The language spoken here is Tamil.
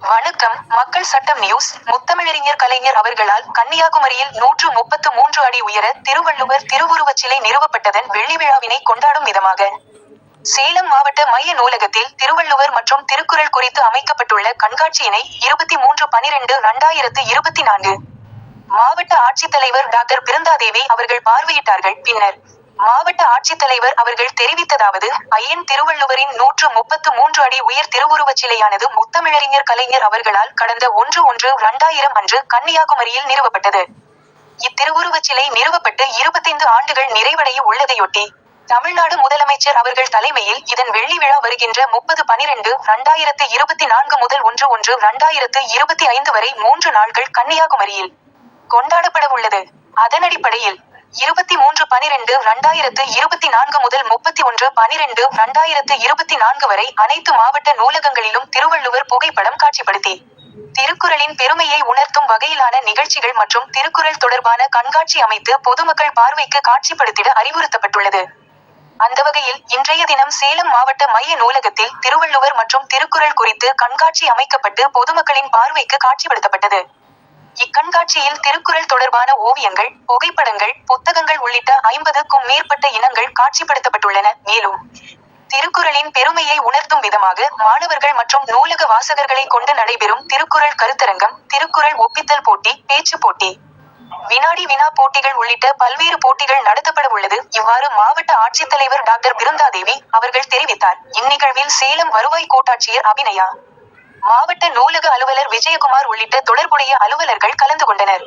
வணக்கம். மக்கள் சட்டம் நியூஸ். முத்தமிழறிஞர் கலைஞர் அவர்களால் கன்னியாகுமரியில் நூற்று முப்பத்து மூன்று அடி உயர திருவள்ளுவர் திருவுருவச் சிலை நிறுவப்பட்டதன் வெள்ளி விழாவினை கொண்டாடும் விதமாக. சேலம் மாவட்ட மைய நூலகத்தில் திருவள்ளுவர் மற்றும் திருக்குறள் குறித்து அமைக்கப்பட்டுள்ள கண்காட்சியினை இருபத்தி மூன்று பனிரெண்டு இரண்டாயிரத்து இருபத்தி நான்கு மாவட்ட ஆட்சித்தலைவர் டாக்டர் பிருந்தாதேவி அவர்கள் பார்வையிட்டார்கள். பின்னர் மாவட்ட ஆட்சித்தலைவர் அவர்கள் தெரிவித்ததாவது ஐயன் திருவள்ளுவரின் நூற்று முப்பத்து மூன்று அடி உயர் திருவுருவச் சிலையானது முத்தமிழறிஞர் கலைஞர் அவர்களால் கடந்த ஒன்று ஒன்று இரண்டாயிரம் அன்று கன்னியாகுமரியில் நிறுவப்பட்டது. இத்திருவுருவச் சிலை நிறுவப்பட்டு இருபத்தைந்து ஆண்டுகள் நிறைவடைய உள்ளதையொட்டி தமிழ்நாடு முதலமைச்சர் அவர்கள் தலைமையில் இதன் வெள்ளி விழா வருகின்ற முப்பது பனிரெண்டு இரண்டாயிரத்து இருபத்தி நான்கு முதல் ஒன்று ஒன்று இரண்டாயிரத்து இருபத்தி ஐந்து வரை மூன்று நாட்கள் கன்னியாகுமரியில் கொண்டாடப்பட உள்ளது. அதனடிப்படையில் இருபத்தி மூன்று பனிரெண்டு இரண்டாயிரத்து இருபத்தி நான்கு முதல் முப்பத்தி ஒன்று பனிரெண்டு இரண்டாயிரத்து இருபத்தி நான்கு வரை அனைத்து மாவட்ட நூலகங்களிலும் திருவள்ளுவர் புகைப்படம் காட்சிப்படுத்தி திருக்குறளின் பெருமையை உணர்த்தும் வகையிலான நிகழ்ச்சிகள் மற்றும் திருக்குறள் தொடர்பான கண்காட்சி அமைத்து பொதுமக்கள் பார்வைக்கு காட்சிப்படுத்திட அறிவுறுத்தப்பட்டுள்ளது. அந்த வகையில் இன்றைய தினம் சேலம் மாவட்ட மைய நூலகத்தில் திருவள்ளுவர் மற்றும் திருக்குறள் குறித்து கண்காட்சி அமைக்கப்பட்டு பொதுமக்களின் பார்வைக்கு காட்சிப்படுத்தப்பட்டது. இக்கண்காட்சியில் திருக்குறள் தொடர்பான ஓவியங்கள் புகைப்படங்கள் புத்தகங்கள் உள்ளிட்ட ஐம்பதுக்கும் மேற்பட்ட இனங்கள் காட்சிப்படுத்தப்பட்டுள்ளன. மேலும் திருக்குறளின் பெருமையை உணர்த்தும் விதமாக மாணவர்கள் மற்றும் நூலக வாசகர்களை கொண்டு நடைபெறும் திருக்குறள் கருத்தரங்கம் திருக்குறள் ஒப்பித்தல் போட்டி பேச்சு போட்டி வினாடி வினா போட்டிகள் உள்ளிட்ட பல்வேறு போட்டிகள் நடத்தப்பட உள்ளது. இவ்வாறு மாவட்ட ஆட்சித்தலைவர் டாக்டர் பிருந்தாதேவி அவர்கள் தெரிவித்தார். இந்நிகழ்வில் சேலம் வருவாய் கோட்டாட்சியர் அபிநயா மாவட்ட நூலக அலுவலர் விஜயகுமார் உள்ளிட்ட தொடர்புடைய அலுவலர்கள் கலந்து கொண்டனர்.